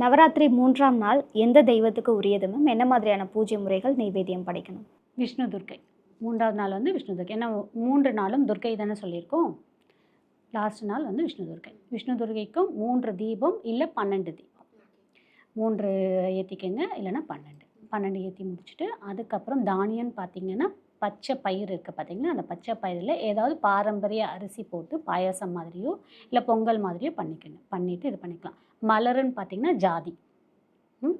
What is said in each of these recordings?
நவராத்திரி மூன்றாம் நாள் எந்த தெய்வத்துக்கு உரியது மேம் என்ன மாதிரியான பூஜை முறைகள் நைவேத்தியம் படைக்கணும்? விஷ்ணு துர்க்கை. மூன்றாவது நாள் வந்து விஷ்ணு துர்க்கை. ஏன்னா மூன்று நாளும் துர்க்கை தானே சொல்லியிருக்கோம். லாஸ்ட் நாள் வந்து விஷ்ணு துர்க்கை. விஷ்ணு துர்க்கைக்கும் மூன்று தீபம் இல்லை பன்னெண்டு தீபம். மூன்று ஏற்றிக்கங்க இல்லைன்னா பன்னெண்டு. பன்னெண்டு ஏற்றி முடிச்சுட்டு அதுக்கப்புறம் தானியம்னு பார்த்தீங்கன்னா பச்சை பயிர் இருக்குது பார்த்தீங்கன்னா அந்த பச்சை பயிரில் ஏதாவது பாரம்பரிய அரிசி போட்டு பாயாசம் மாதிரியோ இல்லை பொங்கல் மாதிரியோ பண்ணிக்கணும் பண்ணிவிட்டு இது பண்ணிக்கலாம். மலருன்னு பார்த்தீங்கன்னா ஜாதி. ம்?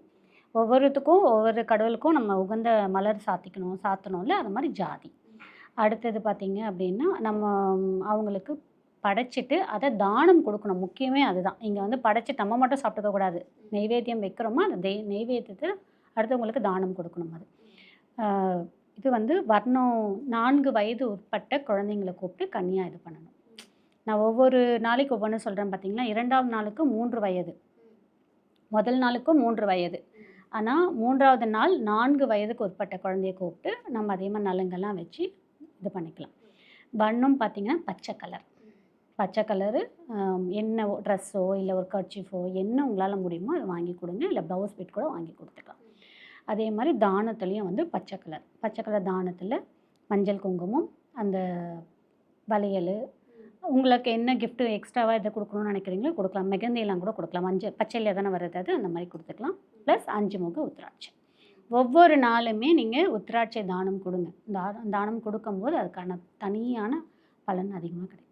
ஒவ்வொருத்துக்கும் ஒவ்வொரு கடவுளுக்கும் நம்ம உகந்த மலர் சாத்திக்கணும் சாத்தணும்ல அது மாதிரி ஜாதி. அடுத்தது பார்த்திங்க அப்படின்னா நம்ம அவங்களுக்கு படைச்சிட்டு அதை தானம் கொடுக்கணும். முக்கியமே அதுதான். இங்கே வந்து படைச்சி நம்ம மட்டும் சாப்பிட்டுக்க கூடாது. நெய்வேத்தியம் வைக்கிறோமா அந்த தெய் நெய்வேத்தியத்தை அடுத்தவங்களுக்கு தானம் கொடுக்கணும் அது. இது வந்து வர்ணம் நான்கு வயது உட்பட்ட குழந்தைங்களை கூப்பிட்டு கன்னியாக இது பண்ணணும். நான் ஒவ்வொரு நாளைக்கு ஒவ்வொன்று சொல்கிறேன் பார்த்தீங்களா இரண்டாவது நாளுக்கு மூன்று வயது. முதல் நாளுக்கும் மூன்று வயது. ஆனால் மூன்றாவது நாள் நான்கு வயதுக்கு உட்பட்ட குழந்தைய கூப்பிட்டு நம்ம அதே மாதிரி நலங்கெல்லாம் வச்சு இது பண்ணிக்கலாம். வண்ணம் பார்த்திங்கன்னா பச்சை கலர். பச்சை கலரு என்ன ட்ரெஸ்ஸோ இல்லை ஒரு கர்ச்சிஃபோ என்ன உங்களால் முடியுமோ அதை வாங்கி கொடுங்க. இல்லை ப்ளவுஸ் பிட் கூட வாங்கி கொடுத்துக்கலாம். அதே மாதிரி தானத்துலேயும் வந்து பச்சை கலர். பச்சை கலர் தானத்தில் மஞ்சள் குங்குமம் அந்த வளையல். உங்களுக்கு என்ன கிஃப்ட்டு எக்ஸ்ட்ராவாக இதை கொடுக்கணும்னு நினைக்கிறீங்களோ கொடுக்கலாம். மெகந்தையெல்லாம் கூட கொடுக்கலாம். மஞ்சள் பச்சையில் தானே வர்றது அது அந்த மாதிரி கொடுத்துக்கலாம். ப்ளஸ் அஞ்சு முக உத்திராட்சை. ஒவ்வொரு நாளுமே நீங்கள் உத்திராட்சை தானம் கொடுங்க. தானம் கொடுக்கும்போது அதுக்கான தனியான பலன் அதிகமாக கிடைக்கும்.